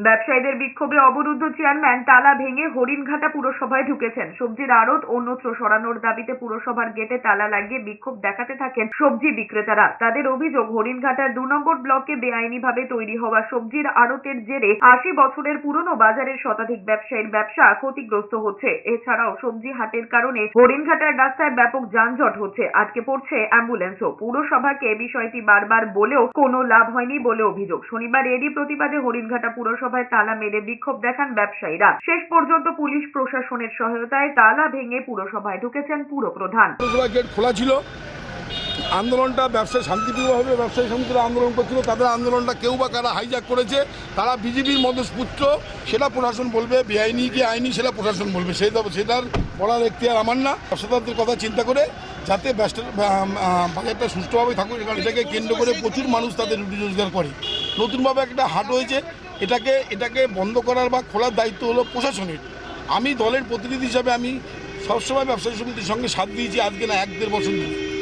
ব্যবসায়ীদের বিক্ষোভে অবরুদ্ধ চেয়ারম্যান তালা ভেঙে হরিণঘাটা পুরসভায় ঢুকেছেন। সবজির আড়ত অন্যত্র সরানোর দাবিতে পুরসভার গেটে তালা লাগিয়ে বিক্ষোভ দেখাতে থাকেন সবজি বিক্রেতারা। তাদের অভিযোগ, হরিণঘাটার দু নম্বর ব্লকে বেআইনিভাবে তৈরি হওয়া সবজির আড়তের জেরে আশি বছরের পুরনো বাজারের শতাধিক ব্যবসায়ীর ব্যবসা ক্ষতিগ্রস্ত হচ্ছে। এছাড়াও সবজি হাটের কারণে হরিণঘাটার রাস্তায় ব্যাপক যানজট হচ্ছে। আটকে পড়ছে অ্যাম্বুলেন্সও। পুরসভাকে বিষয়টি বারবার বলেও কোনো লাভ হয়নি বলে অভিযোগ। শনিবার এরই প্রতিবাদে হরিণঘাটা পুরসভায় তালা মেরে বিক্ষোভ দেখান ব্যবসায়ীরা। শেষ পর্যন্ত পুলিশ প্রশাসনের সহায়তায় তালা ভেঙে পুরসভায় ঢুকেছেন পুরপ্রধান। পৌরসভা গেট খোলা ছিল। আন্দোলনটা ব্যবসায় শান্তিপ্রিয়ভাবে ব্যবসায়ী সমিতিরা আন্দোলন করছিল, তাদের আন্দোলনটা কেউ বা কারা হাইজ্যাক করেছে, তারা বিজেপির মদস্পুত্র সেটা প্রশাসন বলবে, বেআইনি কি আইনি সেটা প্রশাসন বলবে সেটা সেটার বলার এখতিয়ার আমার না। ব্যবসাদারদের কথা চিন্তা করে, যাতে ব্যবসা বাজারটা সুষ্ঠুভাবে থাকুক এটাকে কেন্দ্র করে প্রচুর মানুষ তাদের রুটি রোজগার করে। নতুনভাবে একটা হাট হয়েছে। এটাকে এটাকে বন্ধ করার বা খোলার দায়িত্ব হলো প্রশাসনের। আমি দলের প্রতিনিধি হিসাবে আমি সবসময় ব্যবসায়ী সমিতির সঙ্গে সাথ দিয়েছি, আজকে না এক দেড় বছর ধরে।